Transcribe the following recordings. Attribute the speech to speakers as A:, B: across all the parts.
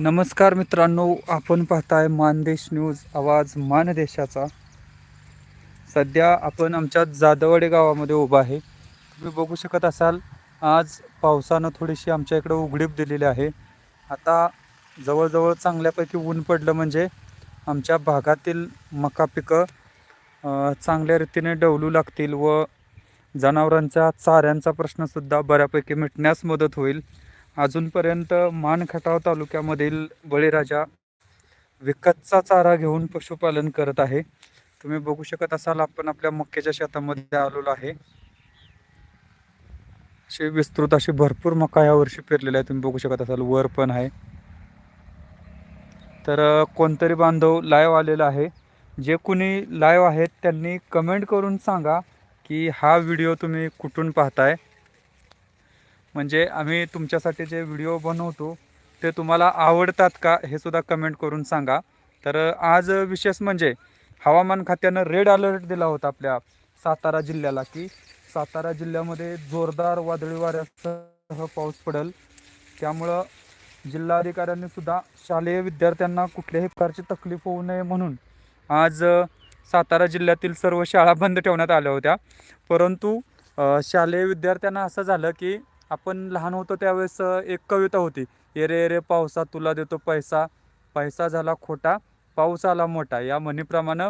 A: नमस्कार मित्रांनो आपण पाहताय मानदेश न्यूज आवाज मानदेशाचा. सध्या आपण आमच्या जादवडे गावामध्ये उभा आहे. तुम्ही बघू शकत असाल आज पावसानं थोडीशी आमच्या इकडं उघडीप दिलेली आहे. आता जवळजवळ चांगल्यापैकी ऊन पडलं म्हणजे आमच्या भागातील मका पिकं चांगल्या रीतीने डवलू लागतील व जनावरांच्या चाऱ्यांचा प्रश्नसुद्धा बऱ्यापैकी मिटण्यास मदत होईल. अजूनपर्यंत मानखटाव तालुक्यामधील बळीराजा विकतचा चारा घेऊन पशुपालन करत आहे. तुम्ही बघू शकत असाल आपण आपल्या मक्याच्या शेतामध्ये आलेलो आहे. अशी विस्तृत अशी भरपूर मका या वर्षी पेरलेला आहे तुम्ही बघू शकत असाल वर पण आहे. तर कोणतरी बांधव लाईव्ह आलेला आहे. जे कुणी लाईव्ह आहेत त्यांनी कमेंट करून सांगा की हा व्हिडिओ तुम्ही कुठून पाहताय? म्हणजे आम्ही तुमच्यासाठी जे व्हिडिओ बनवतो ते तुम्हाला आवडतात का हे सुद्धा कमेंट करून सांगा. तर आज विशेष म्हणजे हवामान खात्यानं रेड अलर्ट दिला होता आपल्या सातारा जिल्ह्याला की सातारा जिल्ह्यामध्ये जोरदार वादळी वाऱ्यासह पाऊस पडेल. त्यामुळं जिल्हाधिकाऱ्यांनी सुद्धा शालेय विद्यार्थ्यांना कुठल्याही प्रकारची तकलीफ होऊ नये म्हणून आज सातारा जिल्ह्यातील सर्व शाळा बंद ठेवण्यात आल्या होत्या. परंतु शालेय विद्यार्थ्यांना असं झालं की आपण लहान होतो त्यावेळेस एक कविता होती एरे एरे पावसा तुला देतो पैसा पैसा झाला खोटा पाऊस आला मोठा. या म्हणीप्रमाणे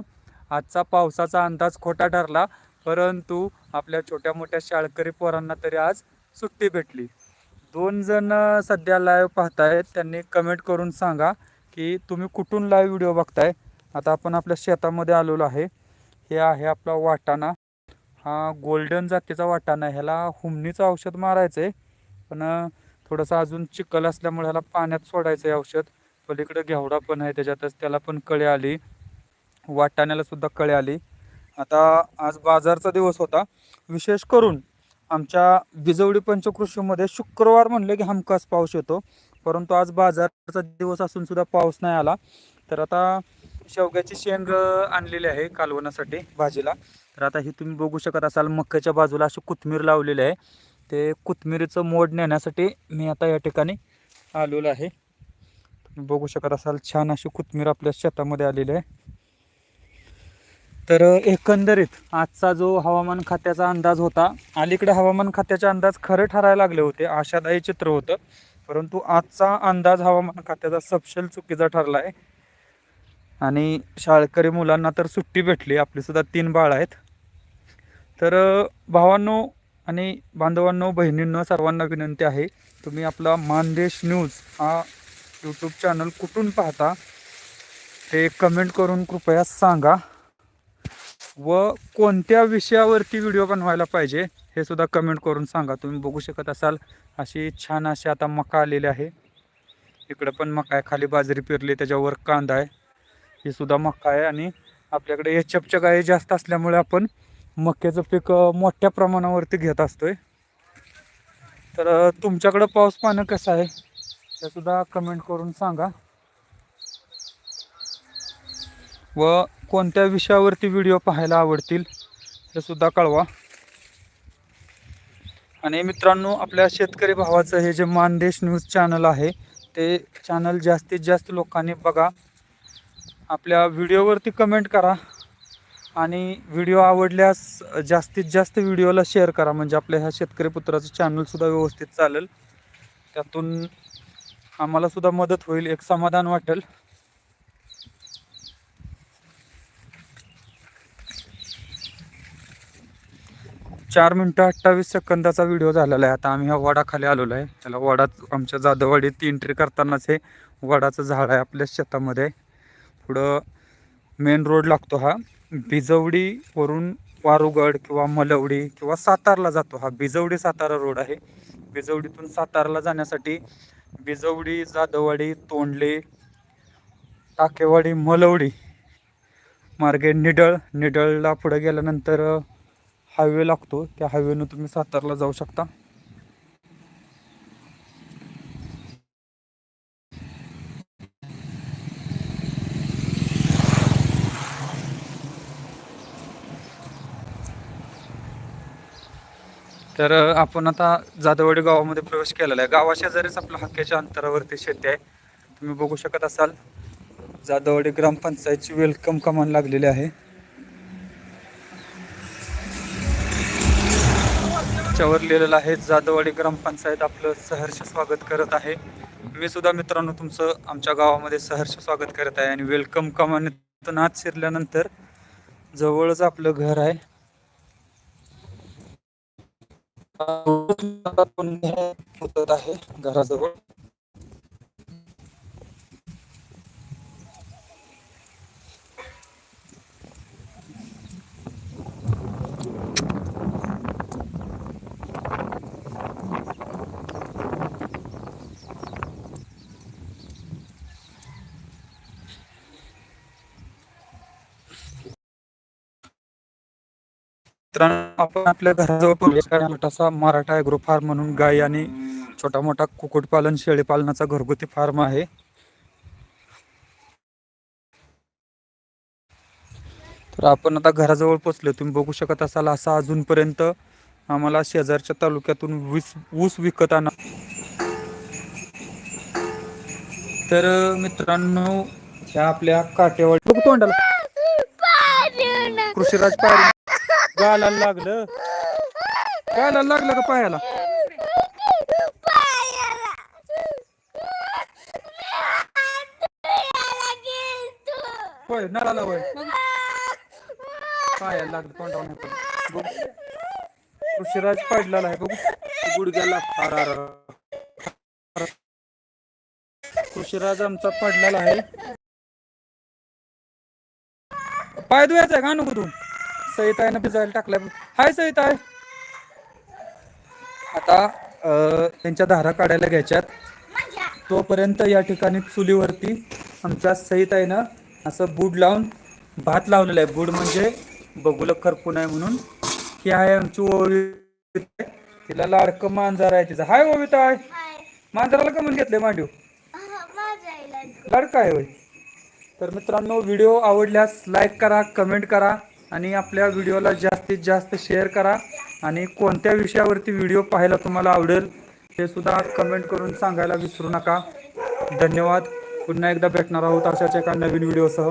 A: आजचा पावसाचा अंदाज खोटा ठरला परंतु आपल्या छोट्या मोठ्या शाळकरी पोरांना तरी आज सुट्टी भेटली. दोन जण सध्या लाईव्ह पाहतायत त्यांनी कमेंट करून सांगा की तुम्ही कुठून लाईव्ह व्हिडिओ बघताय? आता आपण आपल्या शेतामध्ये आलेलो आहे. हे आहे आपला वाटाणा. हा गोल्डन जातीचा वाटाणा ह्याला हुमणीचं औषध मारायचं आहे पण थोडंसं अजून चिखल असल्यामुळे ह्याला पाण्यात सोडायचं आहे औषध. पलीकडे घेवडा पण आहे त्याच्यातच. त्याला पण कळे आली. वाटाण्याला सुद्धा कळे आली. आता आज बाजारचा दिवस होता. विशेष करून आमच्या बिजवडी पंचकृषीमध्ये शुक्रवार म्हणलं की हमखास पाऊस येतो. परंतु आज बाजारचा दिवस असून सुद्धा पाऊस नाही आला. तर आता शेवग्याची शेंग आणलेली आहे कालवणासाठी भाजीला. तर आता हे तुम्ही बघू शकत असाल मक्याच्या बाजूला अशी कोथमीर लावलेली आहे. ते कोथमिरीचं मोड नेण्यासाठी मी आता या ठिकाणी आलेलो आहे. तुम्ही बघू शकत असाल छान अशी कोथमीर आपल्या शेतामध्ये आलेली आहे. तर एकंदरीत आजचा जो हवामान खात्याचा अंदाज होता अलीकडे हवामान खात्याचे अंदाज खरे ठरायला लागले होते आशादायी चित्र होतं. परंतु आजचा अंदाज हवामान खात्याचा सपशेल चुकीचा ठरला आहे आणि शाळकरी मुलांना तर सुट्टी भेटली आपलीसुद्धा तीन बाळ आहेत. तर भावांनो आणि बांधवांनो बहिणींनो सर्वांना विनंती आहे तुम्ही आपला मानदेश न्यूज हा यूट्यूब चॅनल कुठून पाहता ते कमेंट करून कृपया सांगा. व कोणत्या विषयावरती व्हिडिओ बनवायला पाहिजे हे सुद्धा कमेंट करून सांगा. तुम्ही बघू शकत असाल अशी छान अशी आता मका आलेली आहे. इकडं पण मका आहे खाली बाजरी पेरली त्याच्यावर कांदा आहे. हे सुद्धा मका आहे आणि आपल्याकडे एच एचपच्या गायी जास्त असल्यामुळे आपण मक्याचं पीक मोठ्या प्रमाणावरती घेत असतोय. तर तुमच्याकडं पाऊस पाणी कसं आहे ते सुद्धा कमेंट करून सांगा. व कोणत्या विषयावरती व्हिडिओ पाहायला आवडतील हे सुद्धा कळवा. आणि मित्रांनो आपल्या शेतकरी भावाचं हे जे मानदेश न्यूज चॅनल आहे ते चॅनल जास्तीत जास्त लोकांनी बघा. आपल्या व्हिडिओवरती कमेंट करा. आणि व्हिडिओ आवडल्यास जास्तीत जास्त व्हिडिओला शेअर करा. म्हणजे आपल्या ह्या शेतकरी पुत्राचं चॅनलसुद्धा व्यवस्थित चालेल. त्यातून आम्हालासुद्धा मदत होईल एक समाधान वाटेल. चार मिनटं अठ्ठावीस सेकंदाचा व्हिडिओ झालेला आहे. आता आम्ही ह्या वडाखाली आलेलो आहे. त्याला वडा आमच्या जाधववाडीत एंट्री करतानाच हे वडाचं झाड आहे आपल्या शेतामध्ये. पुढं मेन रोड लागतो हा. बिजवडीवरून वारुगड किंवा मलवडी किंवा सातारला जातो हा. बिजवडी सातारा रोड आहे. बिजवडीतून सातारला जाण्यासाठी बिजवडी जाधववाडी तोंडले टाकेवाडी मलवडी मार्गे निडळ. निडळला पुढे गेल्यानंतर हायवे लागतो. त्या हायवेनं तुम्ही सातारला जाऊ शकता. तर आपण आता जाधववाडी गावामध्ये प्रवेश केलेला आहे. गावाशेजारीच आपलं हक्क्याच्या अंतरावरती शेती आहे. तुम्ही बघू शकत असाल जाधववाडी ग्रामपंचायतची वेलकम कमान लागलेली आहे. त्याच्यावर लिहिलेलं आहे जाधववाडी ग्रामपंचायत आपलं सहर्ष स्वागत करत आहे. मी सुद्धा मित्रांनो तुमचं आमच्या गावामध्ये सहर्ष स्वागत करत आहे आणि वेलकम कमानीतून आत शिरल्यानंतर जवळच आपलं घर आहे. होत आहे घराजवळ. मित्रांनो आपण आपल्या घराजवळ एक छोटासा मराठा ॲग्रो फार्म म्हणून गाय आणि छोटा मोठा कुक्कुटपालन शेळीपालनाचा घरगुती फार्म आहे. तर आपण आता घराजवळ पोचलो तुम्ही बघू शकत असाल असा अजूनपर्यंत आम्हाला शेजारच्या तालुक्यातून वीस ऊस विकत आणा. तर मित्रांनो ह्या आपल्या काटेवाडी बघू तोंडाला. कृषीराज पायरी गालाला लागलं. गालाला लागलं का पायाला? होय नळाला होय. पायाला लागलं तोंडावर नाही पडलं. पडलेला आहे बघू. गुडघ्याला अर अर अर. आमचा पडलेला आहे. पाय धुवायचा आहे का नको तू सहित आहे ना भिजायला टाकलाय. हाय सहित आहे आता त्यांच्या धारा काढायला घ्यायच्यात. तोपर्यंत या ठिकाणी चुलीवरती आमच्या सहित आहे ना असं बूड लावून भात लावलेला आहे. बूड म्हणजे बघूला खरपून आहे म्हणून. ही आहे आमची ओवी. तिला लाडकं मांजर आहे तिचं. हाय ओविता आहे मांजराला का म्हणून घेतलंय मांडीव. लाडका आहे होय? तर मित्रांनो व्हिडिओ आवडल्यास लाईक करा कमेंट करा. आणि आपल्या व्हिडिओला जास्तीत जास्त शेअर करा. आणि कोणत्या विषयावरती व्हिडिओ पाहायला तुम्हाला आवडेल हे सुद्धा कमेंट करून सांगायला विसरू नका. धन्यवाद. पुन्हा एकदा भेटणार आहोत अशाच एका नवीन व्हिडिओसह.